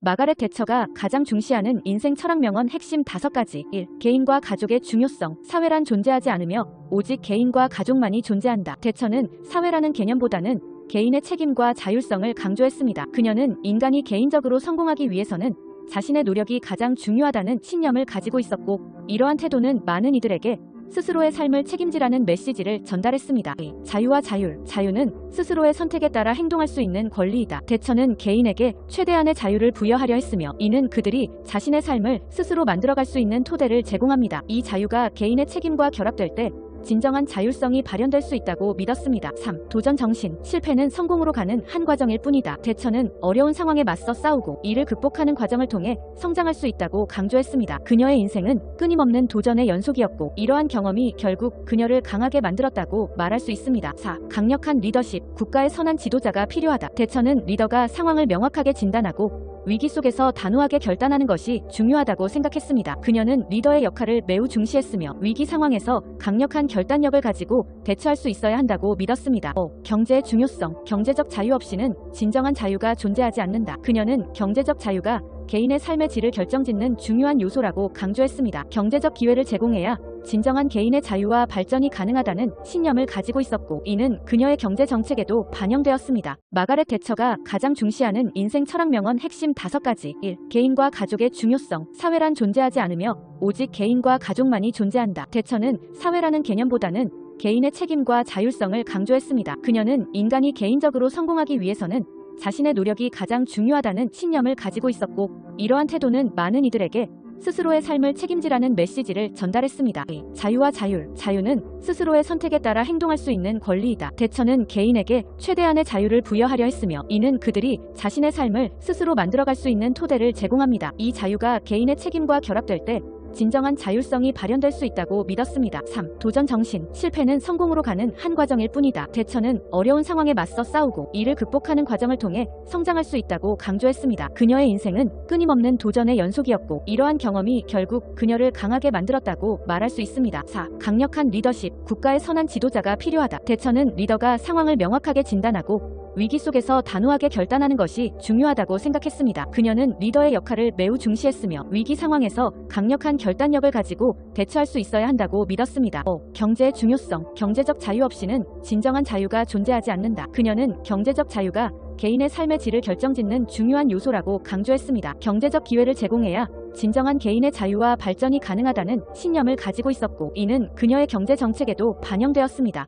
마가렛 대처가 가장 중시하는 인생 철학 명언 핵심 5가지 1. 개인과 가족의 중요성 사회란 존재하지 않으며 오직 개인과 가족만이 존재한다. 대처는 사회라는 개념보다는 개인의 책임과 자율성을 강조했습니다. 그녀는 인간이 개인적으로 성공하기 위해서는 자신의 노력이 가장 중요하다는 신념을 가지고 있었고 이러한 태도는 많은 이들에게 스스로의 삶을 책임지라는 메시지를 전달했습니다. 자유와 자율. 자유는 스스로의 선택에 따라 행동할 수 있는 권리이다. 대처는 개인에게 최대한의 자유를 부여하려 했으며 이는 그들이 자신의 삶을 스스로 만들어갈 수 있는 토대를 제공합니다. 이 자유가 개인의 책임과 결합될 때 진정한 자율성이 발현될 수 있다고 믿었습니다. 3. 도전 정신. 실패는 성공으로 가는 한 과정일 뿐이다. 대처는 어려운 상황에 맞서 싸우고 이를 극복하는 과정을 통해 성장할 수 있다고 강조했습니다. 그녀의 인생은 끊임없는 도전의 연속이었고 이러한 경험이 결국 그녀를 강하게 만들었다고 말할 수 있습니다. 4. 강력한 리더십. 국가의 선한 지도자가 필요하다. 대처는 리더가 상황을 명확하게 진단하고 위기 속에서 단호하게 결단하는 것이 중요하다고 생각했습니다. 그녀는 리더의 역할을 매우 중시했으며 위기 상황에서 강력한 결단력을 가지고 대처할 수 있어야 한다고 믿었습니다. 5. 경제의 중요성. 경제적 자유 없이는 진정한 자유가 존재하지 않는다. 그녀는 경제적 자유가 개인의 삶의 질을 결정짓는 중요한 요소라고 강조했습니다. 경제적 기회를 제공해야 진정한 개인의 자유와 발전이 가능하다는 신념을 가지고 있었고 이는 그녀의 경제 정책에도 반영되었습니다. 마가렛 대처가 가장 중시하는 인생 철학 명언 핵심 5가지 1. 개인과 가족의 중요성 사회란 존재하지 않으며 오직 개인과 가족만이 존재한다. 대처는 사회라는 개념보다는 개인의 책임과 자율성을 강조했습니다. 그녀는 인간이 개인적으로 성공하기 위해서는 자신의 노력이 가장 중요하다는 신념을 가지고 있었고 이러한 태도는 많은 이들에게 스스로의 삶을 책임지라는 메시지를 전달했습니다. 자유와 자율. 자유는 스스로의 선택에 따라 행동할 수 있는 권리이다. 대처는 개인에게 최대한의 자유를 부여하려 했으며 이는 그들이 자신의 삶을 스스로 만들어갈 수 있는 토대를 제공합니다. 이 자유가 개인의 책임과 결합될 때 진정한 자율성이 발현될 수 있다고 믿었습니다. 3. 도전 정신. 실패는 성공으로 가는 한 과정일 뿐이다. 대처는 어려운 상황에 맞서 싸우고 이를 극복하는 과정을 통해 성장할 수 있다고 강조했습니다. 그녀의 인생은 끊임없는 도전의 연속이었고 이러한 경험이 결국 그녀를 강하게 만들었다고 말할 수 있습니다. 4. 강력한 리더십. 국가의 선한 지도자가 필요하다. 대처는 리더가 상황을 명확하게 진단하고 위기 속에서 단호하게 결단하는 것이 중요하다고 생각했습니다. 그녀는 리더의 역할을 매우 중시했으며 위기 상황에서 강력한 결단력을 가지고 대처할 수 있어야 한다고 믿었습니다. 5. 경제의 중요성. 경제적 자유 없이는 진정한 자유가 존재하지 않는다. 그녀는 경제적 자유가 개인의 삶의 질을 결정짓는 중요한 요소라고 강조했습니다. 경제적 기회를 제공해야 진정한 개인의 자유와 발전이 가능하다는 신념을 가지고 있었고 이는 그녀의 경제 정책에도 반영되었습니다.